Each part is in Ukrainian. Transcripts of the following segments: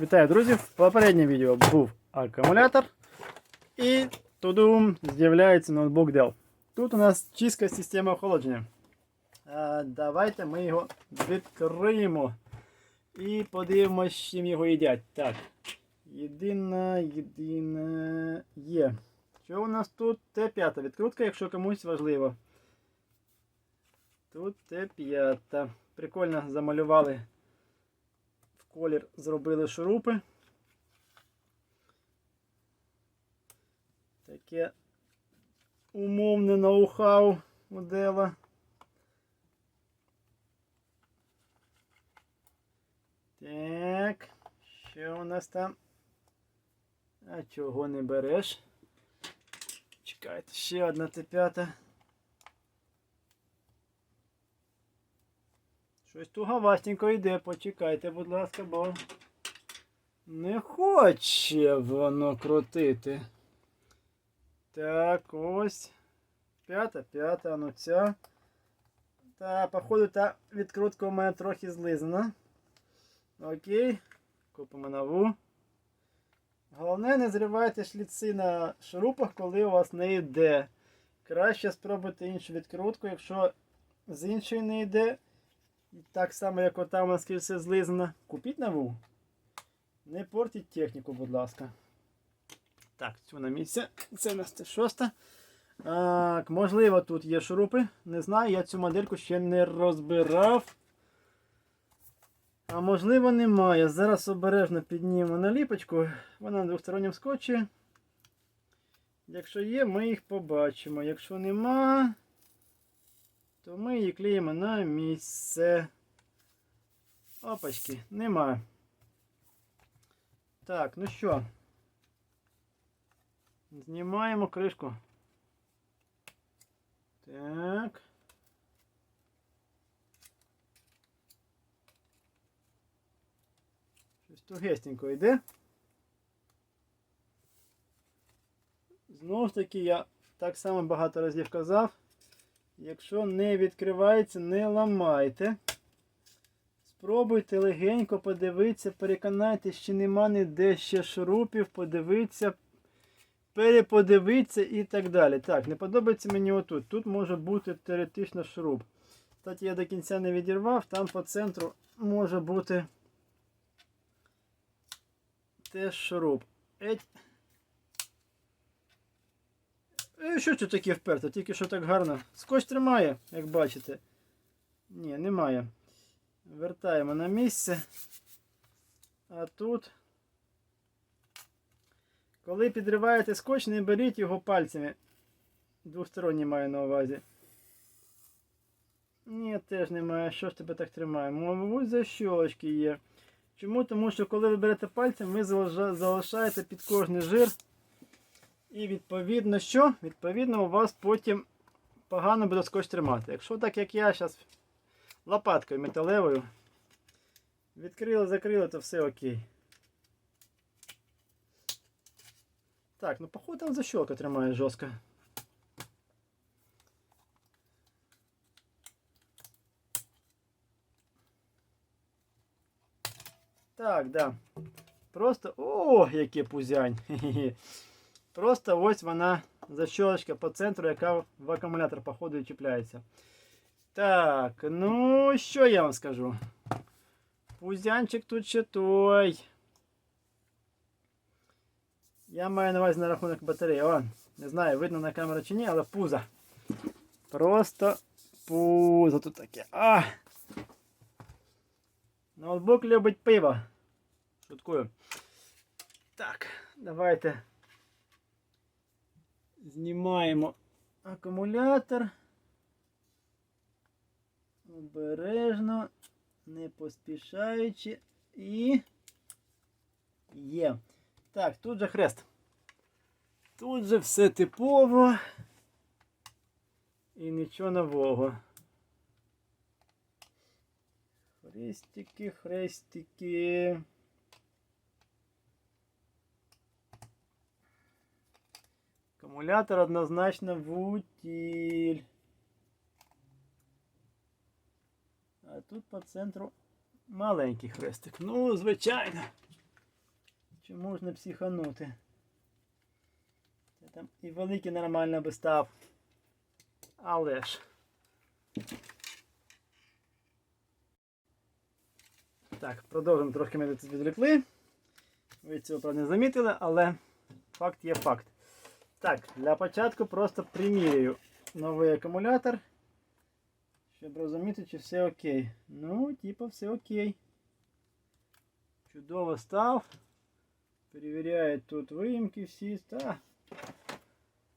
Вітаю, друзі! В попередньому відео був акумулятор. І тудум з'являється ноутбук Dell. Тут у нас чистка система охолодження. Давайте ми його відкриємо і подивимося, чим його їдять. Так. Єдина, єдина є. Що у нас тут? Т5 відкрутка, якщо комусь важливо. Тут Т5. Прикольно замалювали колір зробили шурупи. Таке умовне ноу-хау модела. Так, що у нас там? А чого не береш? Чекайте, ще одна Т5. Щось туговастенько йде, почекайте, будь ласка, бо не хоче воно крутити. Так, ось. П'ята, п'ята, ну ця. Та, походу, та відкрутка у мене трохи злизана. Окей. Купимо нову. Головне, не зривайте шліци на шурупах, коли у вас не йде. Краще спробуйте іншу відкрутку, якщо з іншої не йде. І так само, як ота у нас все злизано. Купіть нову. Не портіть техніку, будь ласка. Так, цю на місце. Це у нас це шоста. Так, можливо, тут є шурупи. Не знаю, я цю модельку ще не розбирав. А можливо, немає. Зараз обережно піднімемо наліпочку. Вона на двосторонньому скотчі. Якщо є, ми їх побачимо. Якщо нема, то ми її клеїмо на місце. Опачки, нема. Так, ну що? Знімаємо кришку. Так. Щось тугестенько йде. Знову ж таки, я так само багато разів казав. Якщо не відкривається, не ламайте. Спробуйте легенько подивитися, переконайтесь, чи нема ніде ще шурупів, подивитися, переподивитися і так далі. Так, не подобається мені отут. Тут може бути теоретично шуруп. Кстати, я до кінця не відірвав, там по центру може бути теж шуруп. Еть. Е, Що це таке вперто? Тільки що так гарно. Скотч тримає, як бачите. Ні, немає. Вертаємо на місце. А тут, коли підриваєте скотч, не беріть його пальцями. Двосторонній маю на увазі. Ні, теж немає. Що ж тебе так тримає? Мабуть, защолочки є. Чому? Тому що коли ви берете пальцем, ви залишаєте під кожний жир. І відповідно що? Відповідно, у вас потім погано буде скотч тримати. Якщо так як я зараз лопаткою металевою відкрили, закрили, то все окей. Так, ну походу там защелка тримає жорстко. Так, да. Просто. О, яке пузянь. Просто ось вона защелочка по центру, яка в акумулятор, походу, і чіпляється. Так, ну що я вам скажу? Пузянчик тут ще той. Я маю на увазі на рахунок батареї. О, не знаю, видно на камеру чи ні, але пузо. Просто пузо тут таке. А! Ноутбук любить пиво. Шуткую. Так, давайте Знімаємо акумулятор. Обережно, не поспішаючи і є. Так, тут же хрест. Тут же все типово і нічого нового. Хрестики, хрестики. Акумулятор однозначно в утиль. А тут по центру маленький хрестик. Ну, звичайно. Чому ж не психанути? Це там і великий нормально би став. Але ж. Так, продовжимо трошки ми відвлекли. Ви цього правда не замітили, але факт є факт. Так, для початку просто примірюю новий акумулятор. Щоб розуміти, чи все окей. Ну, типа, все окей. Чудово став. Перевіряє тут виїмки всі. Та.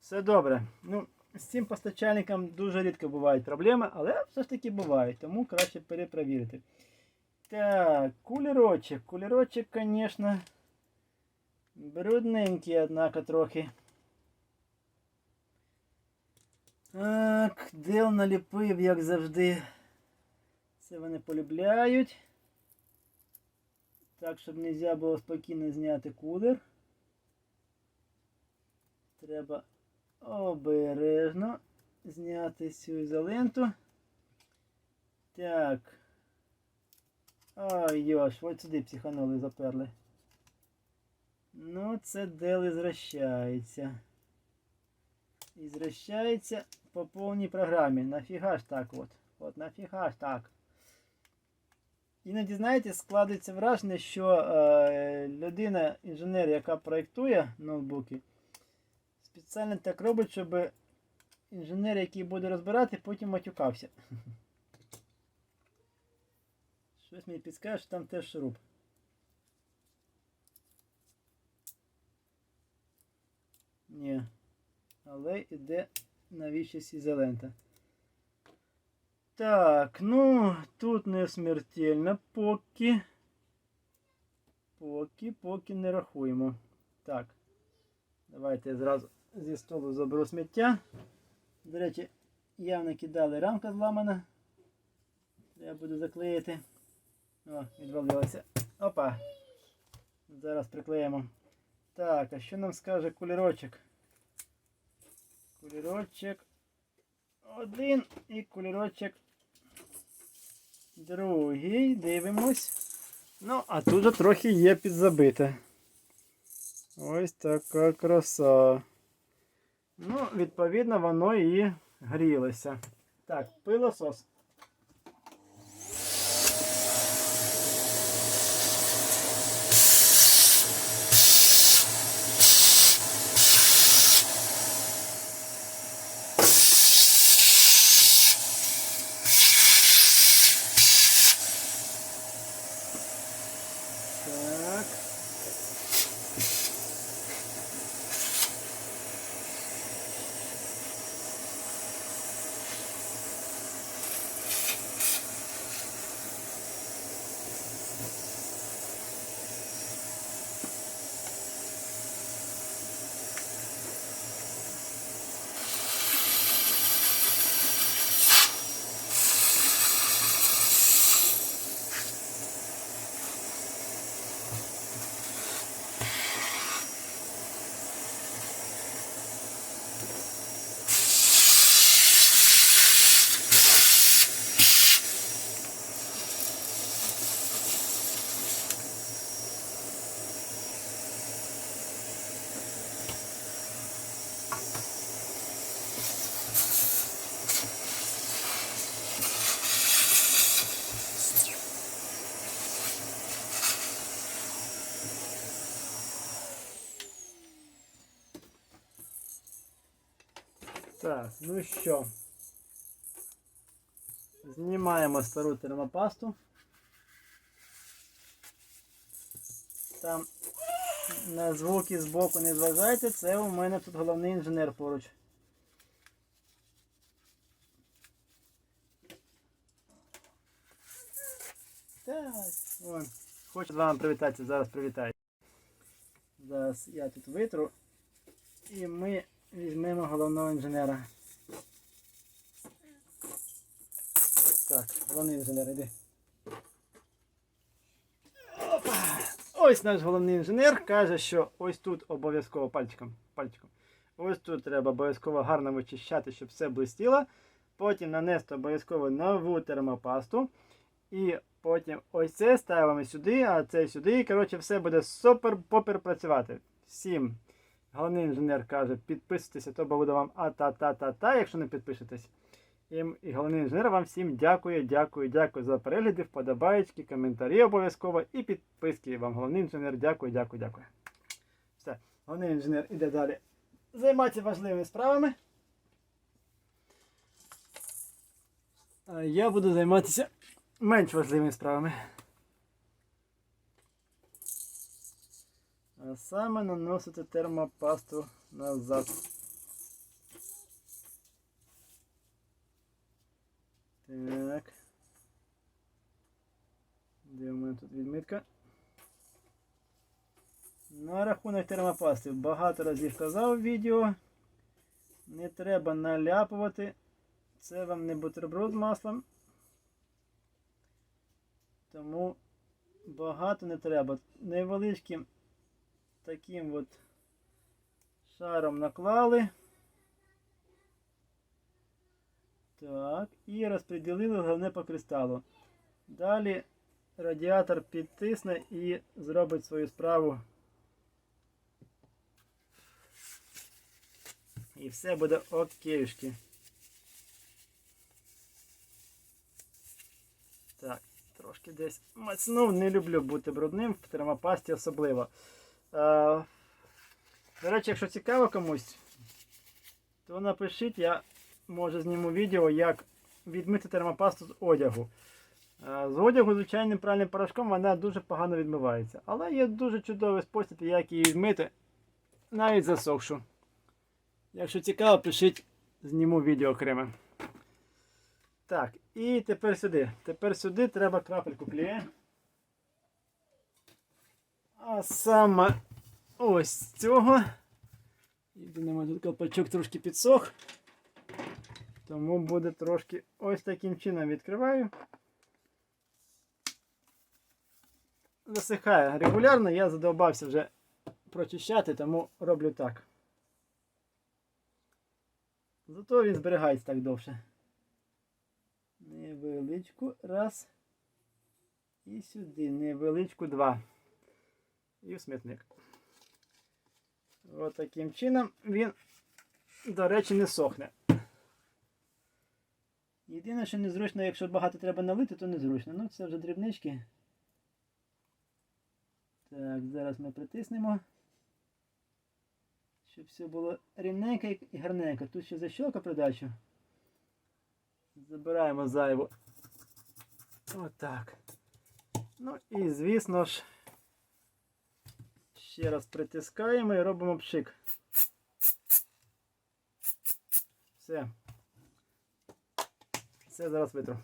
Все добре. Ну, з цим постачальником дуже рідко бувають проблеми, але все ж таки бувають, тому краще перепровірити. Так, кулерочок. Кулерочок, звісно, брудненький, однако трохи. Так, Дел наліпив, як завжди. Це вони полюбляють. Так, щоб не можна було спокійно зняти кулер. Треба обережно зняти цю ізоленту. Так. Ой, йош, от сюди психанули заперли. Ну, це дел ізращається. Ізращається по повній програмі. Нафіга ж так от. От нафіга ж так. Іноді, знаєте, складається враження, що е, людина, інженер, яка проєктує ноутбуки, спеціально так робить, щоб інженер, який буде розбирати, потім матюкався. Щось мені підскаже, що там теж шуруп. Ні. Але іде навіщось ізолента. Так, ну, тут не смертельно, поки. Поки, поки не рахуємо. Так. Давайте я зразу зі столу заберу сміття. До речі, явно кидали рамка зламана. Треба буде заклеїти. О, відвалилося. Опа. Зараз приклеїмо. Так, а що нам скаже кулірочок? Кулірочок один і кольорочок другий. Дивимось. Ну, а тут трохи є підзабите. Ось така краса. Ну, відповідно, воно і грілося. Так, пилосос. Так. Так, ну що. Знімаємо стару термопасту. Там на звуки збоку не зважайте, це у мене тут головний інженер поруч. Так, вон. Хочу з вами привітатися, зараз привітаю. Зараз я тут витру і ми візьмемо головного інженера. Так, головний інженер, іди. Опа! Ось наш головний інженер каже, що ось тут обов'язково пальчиком, пальчиком. Ось тут треба обов'язково гарно вичищати, щоб все блистіло. Потім нанести обов'язково нову термопасту. І потім ось це ставимо сюди, а це сюди. І коротше, все буде супер-попер працювати. Всім. Головний інженер каже, підписуйтеся, то буде вам а-та-та-та-та, якщо не підпишетесь. І, і головний інженер вам всім дякую, дякую, дякую за перегляди, вподобаєчки, коментарі обов'язково і підписки. Вам головний інженер, дякую, дякую, дякую. Все, головний інженер іде далі займатися важливими справами. А я буду займатися менш важливими справами. А саме наносити термопасту назад. Так. Де у мене тут відмітка? На рахунок термопасти багато разів казав в відео. Не треба наляпувати. Це вам не бутерброд з маслом. Тому багато не треба. Невеличким таким от шаром наклали. Так, і розподілили головне по кристалу. Далі радіатор підтисне і зробить свою справу. І все буде окейшки. Так, трошки десь мацнув, не люблю бути брудним, в термопасті особливо. Е, до речі, якщо цікаво комусь, то напишіть, я може зніму відео, як відмити термопасту з одягу. Е, З одягу звичайним пральним порошком вона дуже погано відмивається. Але є дуже чудовий спосіб, як її відмити, навіть засохшу. Якщо цікаво, пишіть, зніму відео окреме. Так, і тепер сюди. Тепер сюди треба крапельку клея. А саме ось цього. Єдине, тут колпачок трошки підсох. Тому буде трошки ось таким чином відкриваю. Засихає регулярно, я задовбався вже прочищати, тому роблю так. Зато він зберігається так довше. Невеличку раз. І сюди. Невеличку два. І в смітник. Ось таким чином він, до речі, не сохне. Єдине, що незручно, якщо багато треба налити, то незручно. Ну, це вже дрібнички. Так, зараз ми притиснемо. Щоб все було рівненько і гарненько. Тут ще защелка придачу. Забираємо зайву. Отак. Ну і звісно ж, ще раз притискаємо і робимо пшик. Все. Все зараз витру.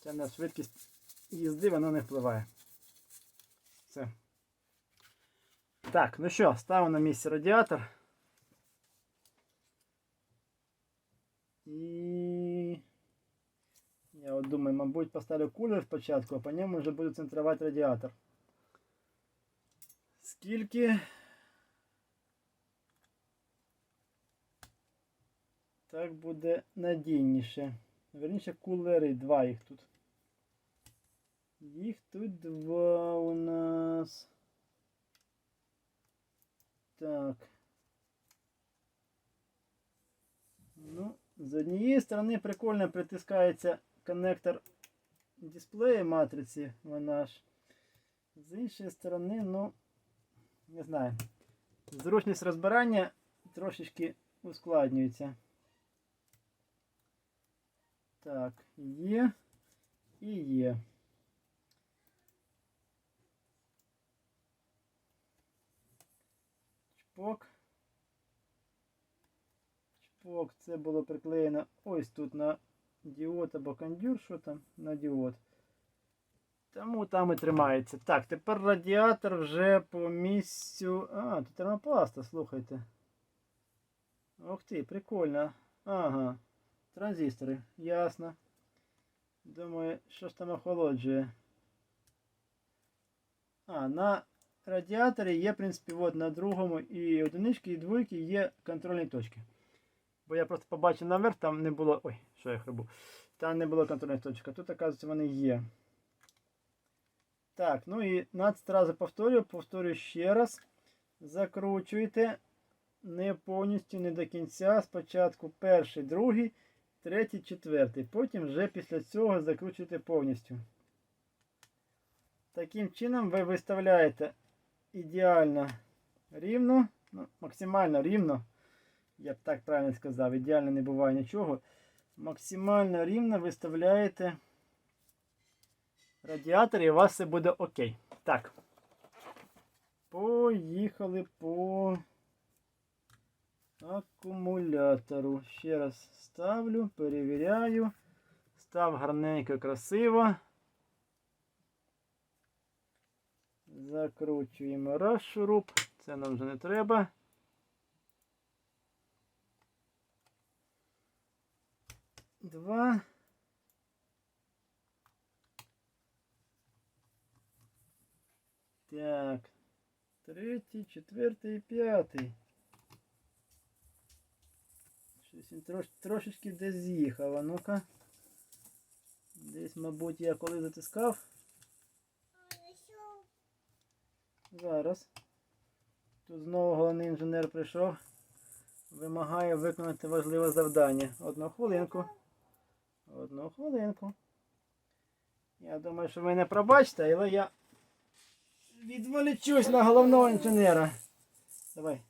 Це на швидкість їзди воно не впливає. Все. Так, ну що, ставимо на місце радіатор. І я от думаю, мабуть, поставлю кулер спочатку, а по ньому вже буду центрувати радіатор. Скільки? Так буде надійніше. Верніше кулери, два їх тут. Їх тут два у нас. Так. Ну, з однієї сторони прикольно притискається коннектор дисплея матриці, вона ж. З іншої сторони, ну, не знаю. Зручність розбирання трошечки ускладнюється. Так, є і є. Чпок. Чпок, це було приклеєно ось тут на діод або кондюр, що там на діод. Тому там і тримається. Так, тепер радіатор вже по місцю. А, тут термопласта, слухайте. Ух ти, прикольно. Ага. Транзистори, ясно. Думаю, що ж там охолоджує. А, на радіаторі є, в принципі, от на другому і одинички, і двойки є контрольні точки. Бо я просто побачив наверх, там не було. Ой, що я хребу. Там не було контрольних точок, тут, оказується, вони є. Так, ну і 15 разів повторюю, повторюю ще раз. Закручуйте не повністю, не до кінця. Спочатку перший, другий, третій, четвертий. Потім вже після цього закручуйте повністю. Таким чином ви виставляєте ідеально рівно, ну, максимально рівно. Я б так правильно сказав, ідеально не буває нічого. Максимально рівно виставляєте радіатор і у вас все буде окей. Так. Поїхали по акумулятору. Ще раз ставлю, перевіряю. Став гарненько, красиво. Закручуємо раз шуруп. Це нам вже не треба. Два. Так. Третій, четвертий, п'ятий. Щось він трош, трошечки десь з'їхав. Ну-ка. Десь, мабуть, я коли затискав. Зараз. Тут знову головний інженер прийшов. Вимагає виконати важливе завдання. Одну хвилинку. Одну хвилинку. Я думаю, що ви не пробачите, але я відволічусь на головного інженера. Давай.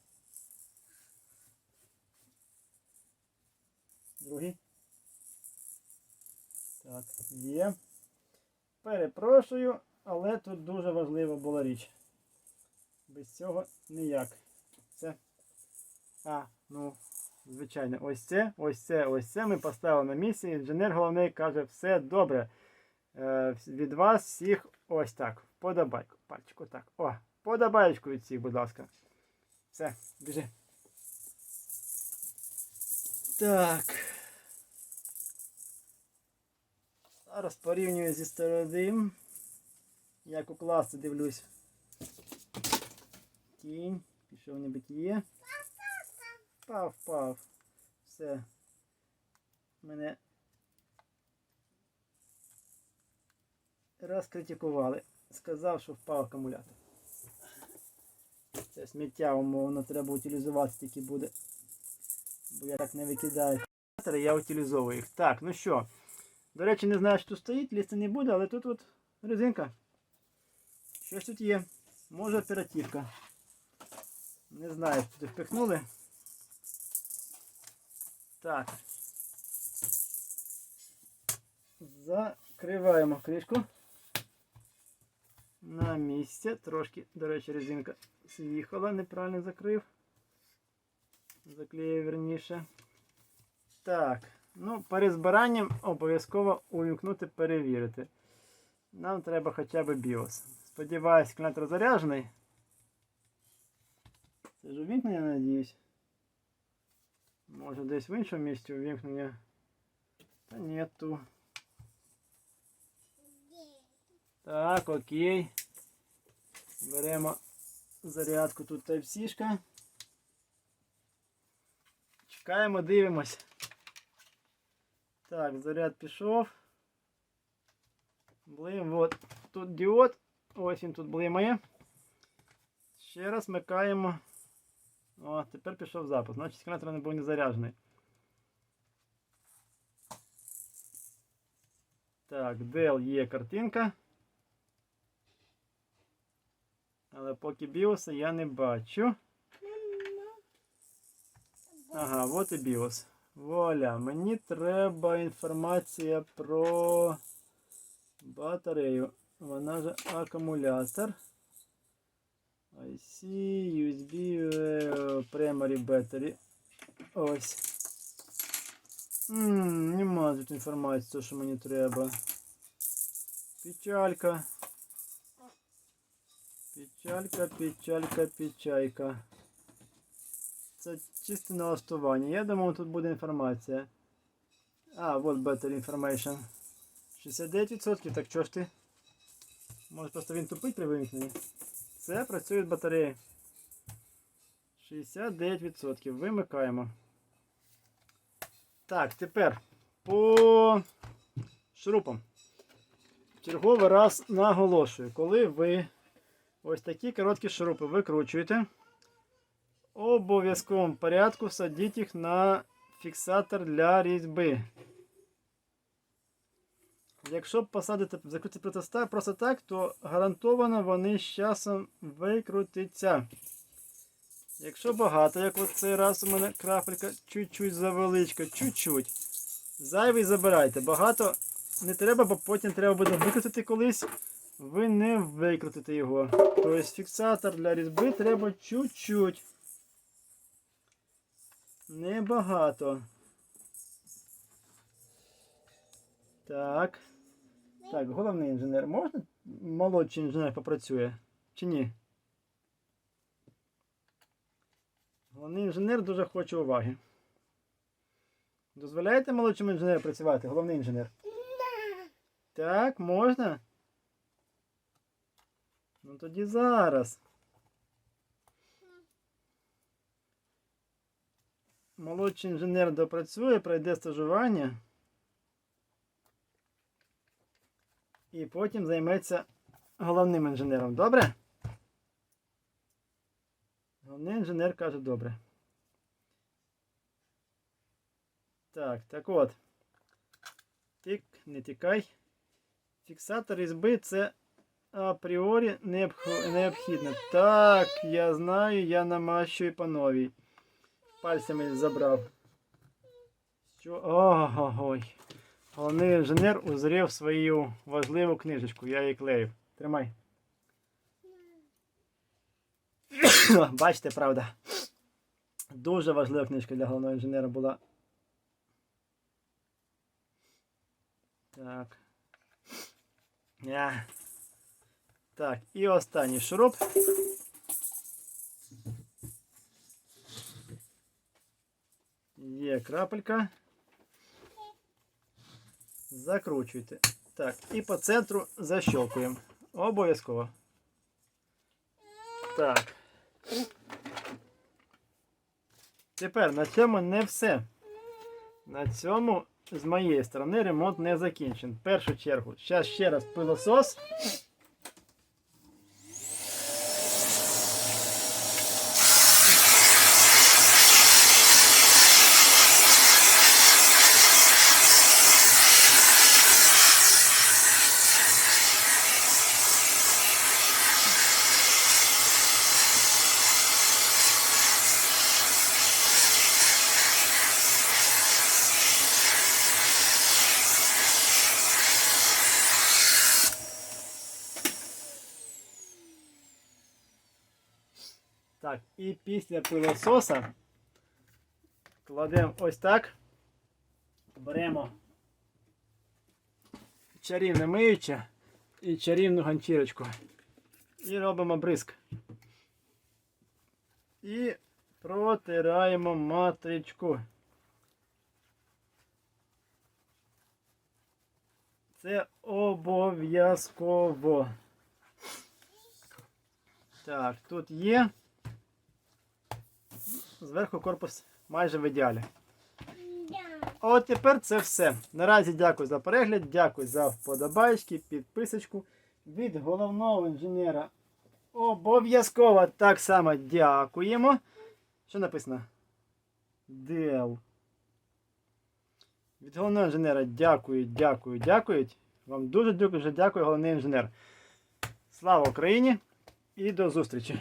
Другий. Так, є. Перепрошую, але тут дуже важлива була річ. Без цього ніяк. Це. А, ну, звичайно, ось це, ось це, ось це ми поставили на місці. Інженер головний каже, все добре. Е, від вас всіх ось так. Подобайку. Пальчик, отак. О, подобаєчку від всіх, будь ласка. Все, біжи. Так. Зараз порівнюю зі стародим. Як укласти, дивлюсь. Кінь. Пішов небитіє. Впав, впав. Все. Мене розкритикували. Сказав, що впав акумулятор. Це сміття, умовно, треба утилізувати тільки буде. Бо я так не викидаю акумулятори, я утилізовую їх. Так, ну що. До речі, не знаю, що тут стоїть, лізти не буде, але тут от резинка. Щось тут є. Може оперативка. Не знаю, що тут впихнули. Так. Закриваємо кришку. На місце. Трошки, до речі, резинка з'їхала, неправильно закрив. Заклею верніше. Так. Ну, перед збиранням обов'язково увімкнути перевірити. Нам треба хоча б BIOS. Сподіваюсь, калькулятор заряджений. Це ж увімкнення, надіюсь. Може десь в іншому місці увімкнення. Та нету. Так, окей. Беремо зарядку тут Type-C. Чекаємо, дивимось. Так, заряд пішов. Блим, от тут діод. Ось він тут блимає. Ще раз вмикаємо. О, тепер пішов запуск. Значить, акумулятор не був не заряджений. Так, Dell є картинка. Але поки біоса я не бачу. Ага, от і біос. Вуаля, мені треба інформація про батарею. Вона же акумулятор. IC, USB, е, Primary Battery. Ось. Ммм, нема тут інформації, що мені треба. Печалька. Печалька, печалька, печалька. Це чисте налаштування. Я думав, тут буде інформація. А, вот Battery Information. 69%, так чого ж ти? Може просто він тупить при вимкненні? Все, працюють батареї. 69%. Вимикаємо. Так, тепер по шурупам. Черговий раз наголошую, коли ви ось такі короткі шурупи викручуєте, обов'язковому порядку садіть їх на фіксатор для різьби. Якщо посадити закрити протоста просто так, то гарантовано вони з часом викрутяться. Якщо багато, як от цей раз у мене крапелька чуть-чуть завеличка, чуть-чуть. Зайвий забирайте. Багато не треба, бо потім треба буде викрутити колись. Ви не викрутите його. Тобто фіксатор для різьби треба чуть-чуть. Небагато. Так. Так, головний інженер. Можна молодший інженер попрацює? Чи ні? Головний інженер дуже хоче уваги. Дозволяєте молодшому інженеру працювати? Головний інженер? Так, можна? Ну тоді зараз. Молодший інженер допрацює, пройде стажування. І потім займеться головним інженером. Добре? Головний інженер каже добре. Так, так от. Тик, не тікай. Фіксатор різьби це апріорі необхідно. Так, я знаю, я намащую по новій. Пальцями забрав. Що? Ой. Головний інженер узрів свою важливу книжечку. Я її клею. Тримай. Бачите, правда. Дуже важлива книжка для головного інженера була. Так. Я. Так, і останній шуруп. Є крапелька. Закручуйте. Так, і по центру защелкуємо. Обов'язково. Так. Тепер на цьому не все. На цьому з моєї сторони ремонт не закінчен. В першу чергу, зараз ще раз пилосос. Так, і після пилососа кладемо ось так. Беремо чарівне миюче і чарівну ганчірочку. І робимо бризк. І протираємо матричку. Це обов'язково. Так, тут є. Зверху корпус майже в ідеалі. А от тепер це все. Наразі дякую за перегляд, дякую за вподобайки, підписочку. Від головного інженера обов'язково так само дякуємо. Що написано? Дел. Від головного інженера дякую, дякую, дякують. Вам дуже дуже дякую, головний інженер. Слава Україні і до зустрічі!